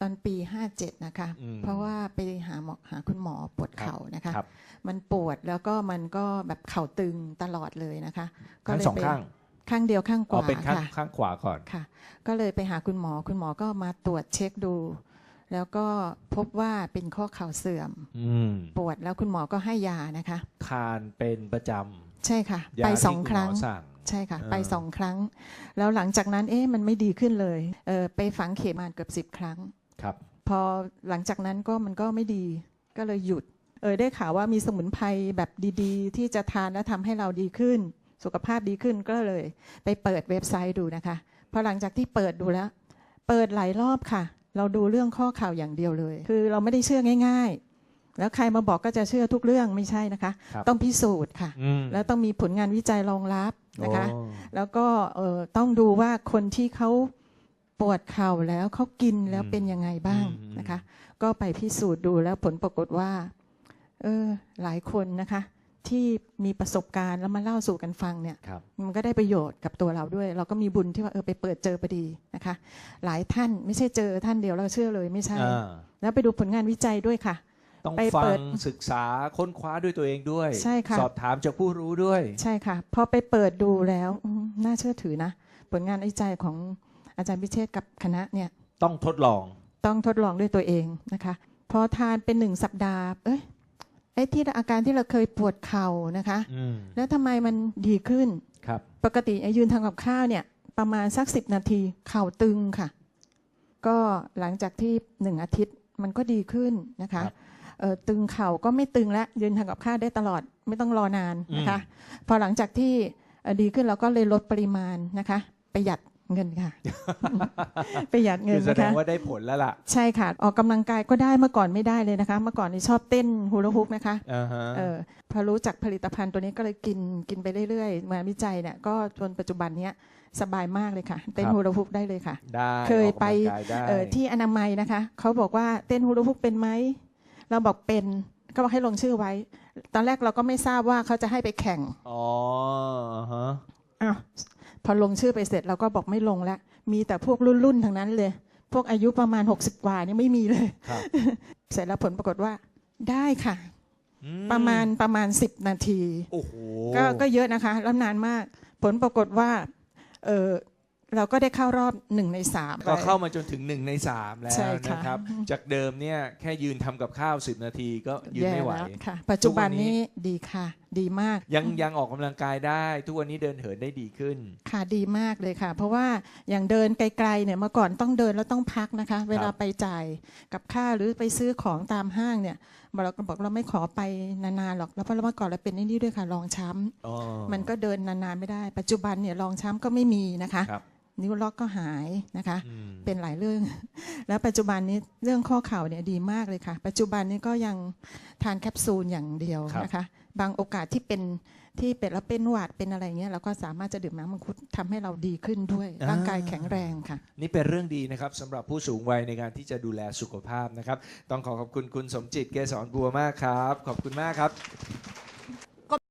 ตอนปี57นะคะอืมเพราะว่าไปหาหมอหาคุณหมอปวดเข่านะคะครับมันปวดแล้วก็มันก็แบบเข่าตึงตลอดเลยนะคะ ก็ทั้งเลยสองไปข้างข้างเดียวข้างขอ๋อวาเป็นข้างค่ะข้างขวาก่อนค่ะ ก็เลยไปหาคุณหมอคุณหมอก็มาตรวจเช็คดู แล้วก็พบว่าเป็นข้อเข่าเสื่อมอืมปวดแล้วคุณหมอก็ให้ยานะคะทานเป็นประจใช่ค่ะำยาไปที่สองณครั้งหมอสั่งใช่ค่ะอ่าไปสองครั้ง แล้วหลังจากนั้นเอ๊ะมันไม่ดีขึ้นเลยเออไปฝังเข็มมาเกือบสิบครั้ง ครับ พอหลังจากนั้นก็มันก็ไม่ดีก็เลยหยุด เออได้ข่าวว่ามีสมุนไพรแบบดีๆ ที่จะทานแล้วทำให้เราดีขึ้น สุขภาพดีขึ้นก็เลยไปเปิดเว็บไซต์ดูนะคะพอหลังจากที่เปิดดูแล้ว เปิดหลายรอบค่ะ เราดูเรื่องข้อข่าวอย่างเดียวเลย คือเราไม่ได้เชื่อง่าย ๆ แล้วใครมาบอกก็จะเชื่อทุกเรื่องไม่ใช่นะคะ ครับต้องพิสูจน์ค่ะ อืม แล้วต้องมีผลงานวิจัยรองรับนะคะ โอ้ แล้วก็เอ่อต้องดูว่าคนที่เขา ปวดเข่าแล้วเขากินแล้วเป็นยังไงบ้างอืมนะคะ ก็ไปพิสูจน์ดูแล้วผลปรากฏว่า เออ หลายคนนะคะ ที่มีประสบการณ์แล้วมาเล่าสู่กันฟังเนี่ยครับมันก็ได้ประโยชน์กับตัวเราด้วย เราก็มีบุญที่ว่าเออไปเปิดเจอพอดีนะคะ หลายท่านไม่ใช่เจอท่านเดียวเราเชื่อเลยไม่ใช่อ่าแล้วไปดูผลงานวิจัยด้วยค่ะต้องไปฟัเปิงดศึกษาค้นคว้าด้วยตัวเองด้วย ใช่ค่ะ สอบถามจากผู้รู้ด้วย ใช่ค่ะ พอไปเปิดดูแล้วอืมน่าเชื่อถือนะ ผลงานวิจัยของ อาจารย์พิเชษกับคณะเนี่ยต้องทดลองต้องทดลองด้วยตัวเองนะคะพอทานเป็นหนึ่งสัปดาห์ เอ้ยไอ้ที่อาการที่เราเคยปวดเข่านะคะอืมแล้วทำไมมันดีขึ้นครับปกติไอ้ยืนทำกับข้าวเนี่ย ประมาณสักสิบนาทีเข่าตึงค่ะ ก็หลังจากที่หนึ่งอาทิตย์มันก็ดีขึ้นนะคะเอ่อตึงเข่าก็ไม่ตึงแล้วยืนทำกับข้าวได้ตลอดไม่ต้องรอนานนะคะ พอหลังจากที่เอ่อดีขึ้นเราก็เลยลดปริมาณนะคะ ประหยัด เงินค่ะ ประหยัดเงิคืนอแสนะดงคะว่าได้ผลแล้วล่ะ ใช่ค่ะ ออกกำลังกายก็ได้เมื่อก่อนไม่ได้เลยนะคะ เมื่อก่อนนี่ชอบเต้นฮูลาฮูปนะคะอ่าฮะเออพอรู้จักผลิตภัณฑ์ตัวนี้ก็เลยกินกินไปเรื่อยๆมาวิจัยเนี่ยก็จนปัจจุบันเนี้ยสบายมากเลยค่ะ เต้นฮูลาฮูปได้เลยค่ะได้เคยไปออกกำลังกายได้เออที่อนามัยนะคะเขาบอกว่าเต้นฮูลาฮูปเป็นไหมเราบอกเป็นก็บอกให้ลงชื่อไว้ ตอนแรกเราก็ไม่ทราบว่าเขาจะให้ไปแข่งอ๋ออ่าฮะอ้าว พอลงชื่อไปเสร็จเราก็บอกไม่ลงแล้วมีแต่พวกรุ่นๆทั้งนั้นเลย พวกอายุประมาณ 60 กว่านี่ไม่มีเลยครับเสร็จแล้วผลปรากฏว่าได้ค่ะอืประมาณประมาณ 10 นาทีโอ้โหก็ก็เยอะนะคะแล้วนานมาก ผลปรากฏว่าเออเราก็ได้เข้ารอบหนึ่งในสามก็เข้ามาจนถึงหนึ่งในสามแล้วใช่ค่ะนะครับ จากเดิมเนี่ยแค่ยืนทำกับข้าวสิบนาทีก็ยืนแย่ไม่ไหวแล้วค่ะปัจจุบันทุกวันนี้นี้ดีค่ะดีมาก ยังยังออกกำลังกายได้ ทุกวันนี้เดินเหินได้ดีขึ้น ค่ะดีมากเลยค่ะ เพราะว่าอย่างเดินไกลๆเนี่ยเมื่อก่อนต้องเดินแล้วต้องพักนะคะ เวลาไปจ่ายกับค่าหรือไปซื้อของตามห้างเนี่ยเราก็บอกเราไม่ขอไปนานๆหรอกแล้วเพราะเมื่อก่อนเราเป็นไอ้นี่ด้วยค่ะรองช้ำอ๋อมันก็เดินนานๆไม่ได้ ปัจจุบันเนี่ยรองช้ำก็ไม่มีนะคะครับ นิ้วล็อกก็หายนะคะอืมเป็นหลายเรื่อง แล้วปัจจุบันนี้เรื่องข้อเข่าเนี่ยดีมากเลยค่ะ ปัจจุบันนี้ก็ยังทานแคปซูลอย่างเดียวนะคะ บางโอกาสที่เป็นที่เป็นแล้วเป็นหวัดเป็นอะไรเงี้ยเราก็สามารถจะดื่มน้ำมังคุดทำให้เราดีขึ้นด้วย ร่างกายแข็งแรงค่ะ นี่เป็นเรื่องดีนะครับสำหรับผู้สูงวัยในการที่จะดูแลสุขภาพนะครับ ต้องขอขอบคุณคุณสมจิตเกษรบัวมากครับ ขอบคุณมากครับ